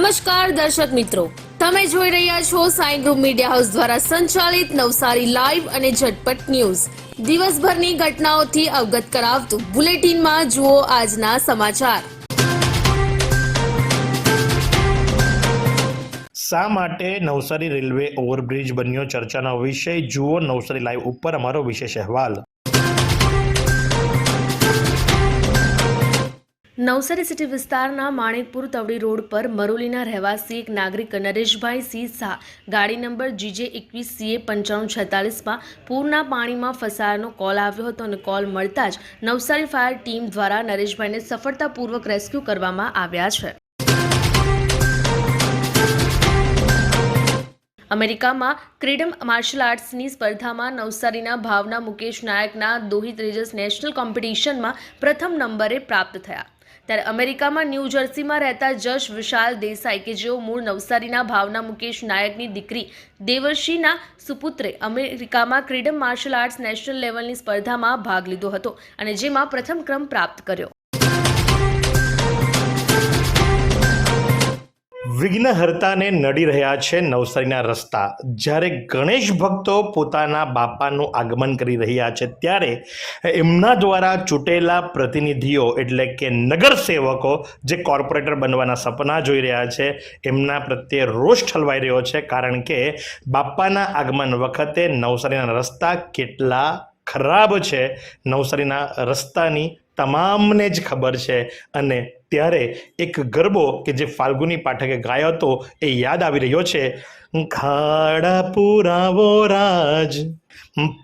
નમસ્કાર દર્શક મિત્રો. તમે જોઈ રહ્યા છો સાઈ ગ્રુપ મીડિયા હાઉસ દ્વારા સંચાલિત નવસારી લાઈવ અને ઝટપટ ન્યૂઝ. દિવસભરની ઘટનાઓથી અવગત કરાવતું બુલેટિનમાં જુઓ આજના સમાચાર. શા માટે નવસારી રેલવે ઓવરબ્રિજ બન્યો? ચર્ચાનો વિષય જુઓ નવસારી લાઈવ ઉપર અમારો વિશેષ અહેવાલ. નવસારી સિટી વિસ્તારના માણેકપુર તવડી રોડ પર મરોલીના રહેવાસી એક નાગરિક નરેશભાઈ સિંહ શાહ ગાડી નંબર જીજે એકવીસ સીએ પંચાણું છેતાલીસમાં પૂરના પાણીમાં ફસાયાનો કોલ આવ્યો હતો અને કોલ મળતા જ નવસારી ફાયર ટીમ દ્વારા નરેશભાઈને સફળતાપૂર્વક રેસ્ક્યુ કરવામાં આવ્યા છે. અમેરિકામાં ક્રીડમ માર્શલ આર્ટ્સની સ્પર્ધામાં નવસારીના ભાવના મુકેશ નાયકના દોહી ત્રેજસ નેશનલ કોમ્પિટિશનમાં પ્રથમ નંબરે પ્રાપ્ત થયા. ત્યારે અમેરિકામાં ન્યૂ જર્સીમાં રહેતા જશ વિશાલ દેસાઈ કે જેઓ મૂળ નવસારીના ભાવના મુકેશ નાયકની દીકરી દેવર્ષીના સુપુત્રે અમેરિકામાં ક્રીડમ માર્શલ આર્ટ્સ નેશનલ લેવલની સ્પર્ધામાં ભાગ લીધો હતો અને જેમાં પ્રથમ ક્રમ પ્રાપ્ત કર્યો. વિઘ્નહર્તાને નડી રહ્યા છે નવસારીના રસ્તા. જ્યારે ગણેશ ભક્તો પોતાના બાપાનું આગમન કરી રહ્યા છે, ત્યારે એમના દ્વારા ચૂંટેલા પ્રતિનિધિઓ એટલે કે નગરસેવકો જે કોર્પોરેટર બનવાના સપના જોઈ રહ્યા છે, એમના પ્રત્યે રોષ ઠલવાઈ રહ્યો છે, કારણ કે બાપાના આગમન વખતે નવસારીના રસ્તા કેટલા ખરાબ છે. નવસારીના રસ્તાની તમામને જ ખબર છે. અને ત્યારે એક ગરબો કે જે ફાલ્ગુની પાઠકે ગાયો હતો એ યાદ આવી રહ્યો છે. ખાડા પુરાવો રાજ,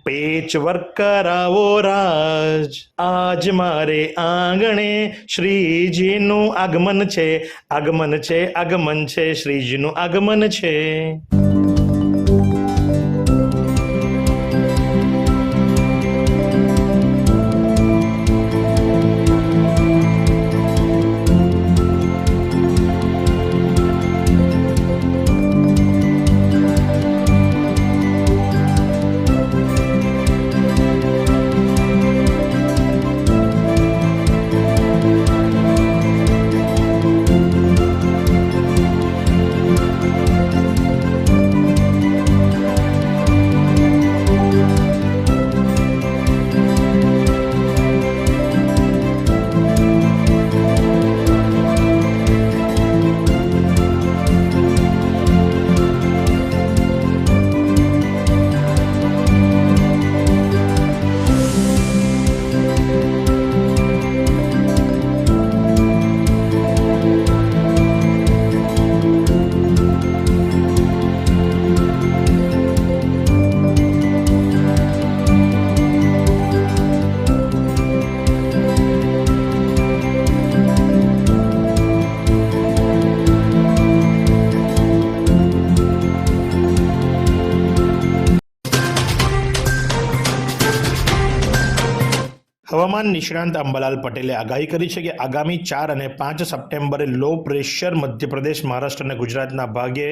પેચ વર્ક કરાવો રાજ. આજ મારે આંગણે શ્રીજીનું આગમન છે. આગમન છે આગમન છે, શ્રીજીનું આગમન છે. હવામાન નિષ્ણાંત અંબાલાલ પટેલે આગાહી કરી છે કે આગામી ચાર અને પાંચ સપ્ટેમ્બરે લો પ્રેશર મધ્યપ્રદેશ, મહારાષ્ટ્ર અને ગુજરાતના ભાગે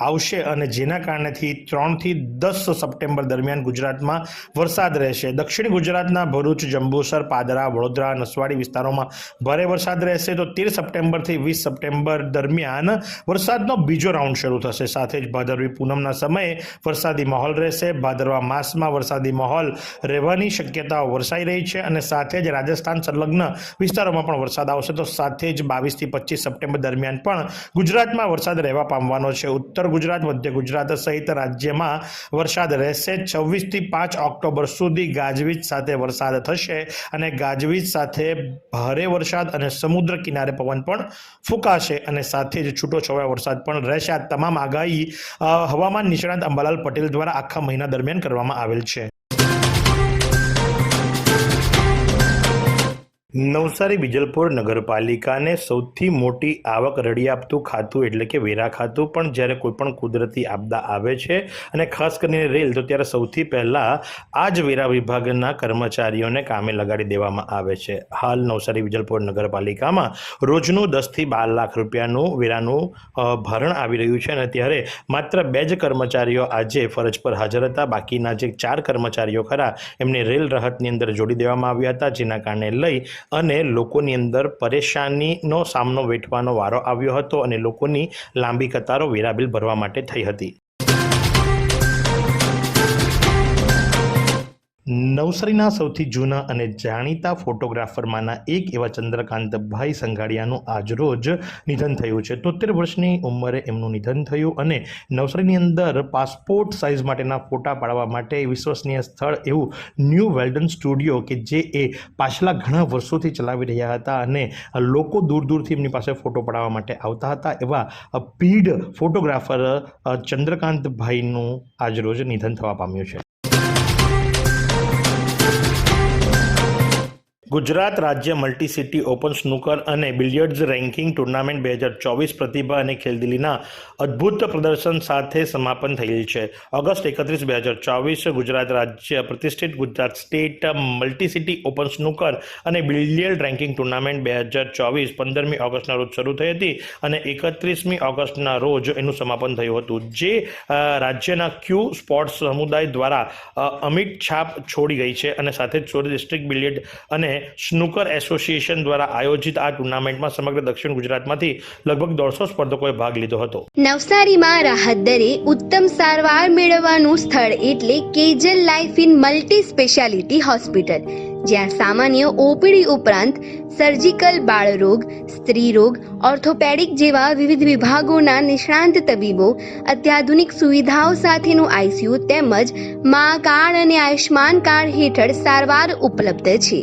આવશે અને જેના કારણેથી ત્રણથી દસ સપ્ટેમ્બર દરમિયાન ગુજરાતમાં વરસાદ રહેશે. દક્ષિણ ગુજરાતના ભરૂચ, જંબુસર, પાદરા, વડોદરા નસવાડી વિસ્તારોમાં ભારે વરસાદ રહેશે. તો તેર સપ્ટેમ્બરથી વીસ સપ્ટેમ્બર દરમિયાન વરસાદનો બીજો રાઉન્ડ શરૂ થશે. સાથે જ ભાદરવી પૂનમના સમયે વરસાદી માહોલ રહેશે. ભાદરવા માસમાં વરસાદી માહોલ રહેવાની શક્યતાઓ વરસાઈ રહી છે અને સાથે જ રાજસ્થાન સંલગ્ન વિસ્તારોમાં પણ વરસાદ આવશે. તો સાથે જ બાવીસથી પચીસ સપ્ટેમ્બર દરમિયાન પણ ગુજરાતમાં વરસાદ રહેવા પામવાનો છે. ઉત્તર ગુજરાત, મધ્ય ગુજરાત સહિત રાજ્યમાં વરસાદ રહેશે. છવ્વીસથી પાંચ ઓક્ટોબર સુધી ગાજવીજ સાથે વરસાદ થશે અને ગાજવીજ સાથે ભારે વરસાદ અને સમુદ્ર કિનારે પવન પણ ફૂંકાશે અને સાથે જ છૂટો છવાયો વરસાદ પણ રહેશે. આ તમામ આગાહી હવામાન નિષ્ણાંત અંબાલાલ પટેલ દ્વારા આખા મહિના દરમિયાન કરવામાં આવેલ છે. નવસારી વિજલપુર નગરપાલિકાને સૌથી મોટી આવક રડી આપતું ખાતું એટલે કે વેરા ખાતું પણ જ્યારે કોઈપણ કુદરતી આપદા આવે છે અને ખાસ કરીને રેલ, તો ત્યારે સૌથી પહેલાં આ જ વેરા વિભાગના કર્મચારીઓને કામે લગાડી દેવામાં આવે છે. હાલ નવસારી વિજલપુર નગરપાલિકામાં રોજનું દસથી બાર લાખ રૂપિયાનું વેરાનું ભરણ આવી રહ્યું છે અને ત્યારે માત્ર બે જ કર્મચારીઓ આજે ફરજ પર હાજર હતા. બાકીના જે ચાર કર્મચારીઓ ખરા, એમને રેલ રાહતની અંદર જોડી દેવામાં આવ્યા હતા, જેના કારણે લઈ અને લોકોની અંદર પરેશાનીનો સામનો વેઠવાનો વારો આવ્યો હતો અને લોકોની લાંબી કતારો વેરાબિલ ભરવા માટે થઈ હતી. નવસારીના સૌથી જૂના અને જાણીતા ફોટોગ્રાફરમાંના એક એવા ચંદ્રકાંતભાઈ સંઘાડિયાનું આજરોજ નિધન થયું છે. તોતેર વર્ષની ઉંમરે એમનું નિધન થયું અને નવસારીની અંદર પાસપોર્ટ સાઇઝ માટેના ફોટા પાડવા માટે વિશ્વસનીય સ્થળ એવું ન્યૂ વેલ્ડન સ્ટુડિયો કે જે એ પાછલા ઘણા વર્ષોથી ચલાવી રહ્યા હતા અને લોકો દૂર દૂરથી એમની પાસે ફોટો પડાવવા માટે આવતા હતા એવા પીઢ ફોટોગ્રાફર ચંદ્રકાંતભાઈનું આજરોજ નિધન થવા પામ્યું છે. ગુજરાત રાજ્ય મલ્ટીસિટી ઓપન સ્નૂકર અને બિલિયર્ડ્સ રેન્કિંગ ટુર્નામેન્ટ બે હજાર ચોવીસ પ્રતિભા અને ખેલદિલીના અદ્ભુત પ્રદર્શન સાથે સમાપન થયેલ છે. ઓગસ્ટ એકત્રીસ બે હજાર ચોવીસ ગુજરાત રાજ્ય પ્રતિષ્ઠિત Gujarat state multicity open snooker અને બિલિયર્ડ રેન્કિંગ ટુર્નામેન્ટ બે હજાર ચોવીસ પંદરમી ઓગસ્ટના રોજ શરૂ થઈ હતી અને એકત્રીસમી ઓગસ્ટના રોજ એનું સમાપન થયું હતું. જે રાજ્યના ક્યુ સ્પોર્ટ્સ સમુદાય દ્વારા અમિટ છાપ છોડી ગઈ છે અને સાથે જ સુરત ડિસ્ટ્રિક્ટ બિલિયર્ડ અને સ્નૂકર એસોસિએશન દ્વારા આયોજિત આ ટુર્નામેન્ટમાં સમગ્ર દક્ષિણ ગુજરાતમાંથી લગભગ દોઢસો સ્પર્ધકોએ ભાગ લીધો હતો. નવસારીમાં રાહત દરે ઉત્તમ સારવાર મેળવવાનું સ્થળ એટલે Kejal life in multi speciality hospital, જ્યાં સામાન્ય ઓપીડી ઉપરાંત સર્જિકલ બાળરોગ, સ્ત્રીરોગ, ઓર્થોપેડિક જેવા વિવિધ વિભાગોના નિષ્ણાંત તબીબો, અત્યાધુનિક સુવિધાઓ સાથેનું આઈસીયુ તેમજ મા કાર્ડ અને આયુષ્માન કાર્ડ હેઠળ સારવાર ઉપલબ્ધ છે.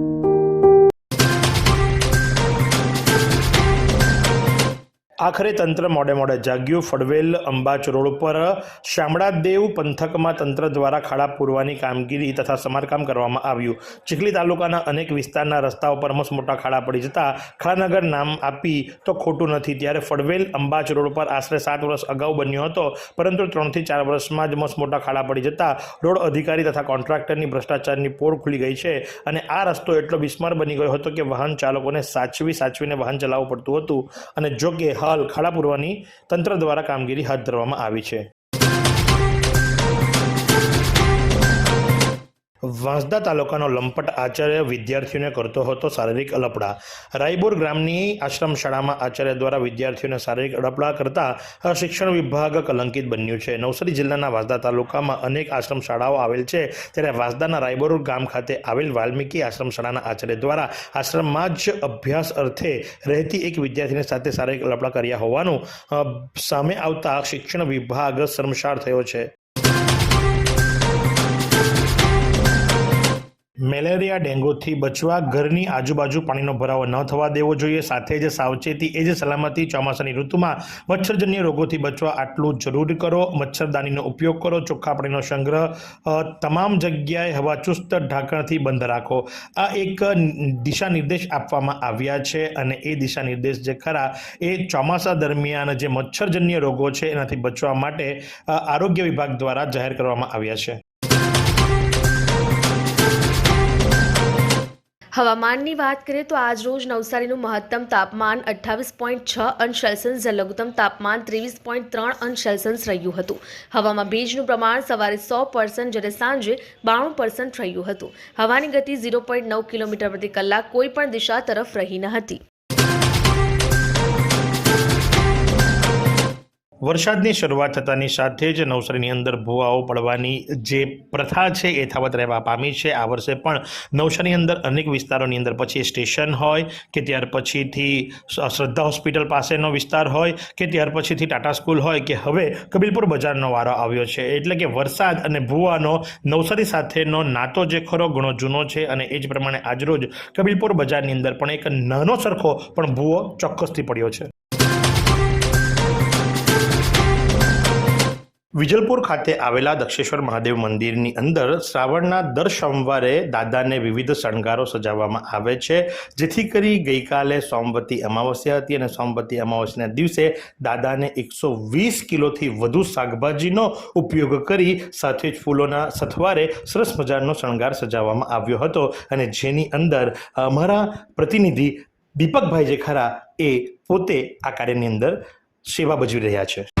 આખરે તંત્ર મોડે મોડે જાગ્યું. ફડવેલ અંબાચ રોડ પર શામળાદેવ પંથકમાં તંત્ર દ્વારા ખાડા પૂરવાની કામગીરી તથા સમારકામ કરવામાં આવ્યું. ચીખલી તાલુકાના અનેક વિસ્તારના રસ્તાઓ પર મસ્ત મોટા ખાડા પડી જતા ખાડાનગર નામ આપી તો ખોટું નથી. ત્યારે ફડવેલ અંબાચ રોડ પર આશરે સાત વર્ષ અગાઉ બન્યો હતો, પરંતુ ત્રણથી ચાર વર્ષમાં જ મસમોટા મોટા ખાડા પડી જતા રોડ અધિકારી તથા કોન્ટ્રાક્ટરની ભ્રષ્ટાચારની પોર ખુલી ગઈ છે અને આ રસ્તો એટલો બિસ્માર બની ગયો હતો કે વાહન ચાલકોને સાચવી સાચવીને વાહન ચલાવવું પડતું હતું. અને જો કે હાલ ખાડા તંત્ર દ્વારા કામગીરી હાથ ધરવામાં આવી છે. વાંસદા તાલુકાનો લંપટ આચાર્ય વિદ્યાર્થીઓને કરતો હતો શારીરિક અલપડા રાયપુર ગ્રામની આશ્રમ શાળામાં આચાર્ય દ્વારા વિદ્યાર્થીઓને શારીરિક અડપડા કરતા શિક્ષણ વિભાગ કલંકિત બન્યું છે. નવસારી જિલ્લાના વાંસદા તાલુકામાં અનેક આશ્રમ શાળાઓ આવેલ છે. ત્યારે વાંસદાના રાયબોર ગામ ખાતે આવેલ વાલ્મીકી આશ્રમ શાળાના આચાર્ય દ્વારા આશ્રમમાં જ અભ્યાસ અર્થે રહેતી એક વિદ્યાર્થીની સાથે શારીરિક અલપડા કર્યા હોવાનું સામે આવતા શિક્ષણ વિભાગ શર્મસાર થયો છે. મેલેરિયા, ડેન્ગ્યુથી બચવા, ઘરની આજુબાજુ પાણીનો ભરાવો ન થવા દેવો જોઈએ. સાથે જ સાવચેતી એ જ સલામતી ચોમાસાની ઋતુમાં મચ્છરજન્ય રોગોથી બચવા આટલું જરૂર કરો. મચ્છરદાનીનો ઉપયોગ કરો. ચોખ્ખા પાણીનો સંગ્રહ તમામ જગ્યાએ હવા ચુસ્ત ઢાંકણથી બંધ રાખો. આ એક દિશા નિર્દેશ આપવામાં આવ્યા છે અને એ દિશા નિર્દેશ જે ખરા એ ચોમાસા દરમિયાન જે મચ્છરજન્ય રોગો છે એનાથી બચવા માટે આરોગ્ય વિભાગ દ્વારા જાહેર કરવામાં આવ્યા છે. હવામાનની વાત કરીએ તો આજ રોજ નવસારીનું મહત્તમ તાપમાન અઠ્ઠાવીસ પોઈન્ટ છ અંશ સેલ્સિયસ જ્યારે લઘુત્તમ તાપમાન ત્રેવીસ પોઈન્ટ ત્રણ અંશ સેલ્સિયસ રહ્યું હતું. હવામાં ભેજનું પ્રમાણ સવારે સો પર્સન્ટ જ્યારે સાંજે બાણું પર્સન્ટ રહ્યું હતું. હવાની ગતિ ઝીરો પોઈન્ટ નવ કિલોમીટર પ્રતિ કલાક કોઈ પણ દિશા તરફ રહી ન હતી. વરસાદની શરૂઆત થતાની સાથે જ નવસારીની અંદર ભૂવાઓ પડવાની જે પ્રથા છે એ થાવત રહેવા પામી છે. આ વર્ષે પણ નવસારીની અંદર અનેક વિસ્તારોની અંદર પછી સ્ટેશન હોય કે ત્યાર પછીથી શ્રદ્ધા હોસ્પિટલ પાસેનો વિસ્તાર હોય કે ત્યાર પછીથી ટાટા સ્કૂલ હોય કે હવે કબીલપુર બજારનો વારો આવ્યો છે. એટલે કે વરસાદ અને ભૂવાનો નવસારી સાથેનો નાતો જે ખરો ઘણો જૂનો છે અને એ જ પ્રમાણે આજરોજ કબીલપુર બજારની અંદર પણ એક નાનો સરખો પણ ભૂવો ચોક્કસથી પડ્યો છે. વિજલપુર ખાતે આવેલા દક્ષેશ્વર મહાદેવ મંદિરની અંદર શ્રાવણના દર સોમવારે દાદાને વિવિધ શણગારો સજાવવામાં આવે છે. જેથી કરી ગઈકાલે સોમવતી અમાવસ્યા હતી અને સોમવતી અમાવસ્યાના દિવસે દાદાને એકસો વીસ કિલોથી વધુ શાકભાજીનો ઉપયોગ કરી સાથે જ ફૂલોના સથવારે સરસ મજાનો શણગાર સજાવવામાં આવ્યો હતો અને જેની અંદર અમારા પ્રતિનિધિ દીપકભાઈ જે ખરા એ પોતે આ કાર્યની અંદર સેવા ભજવી રહ્યા છે.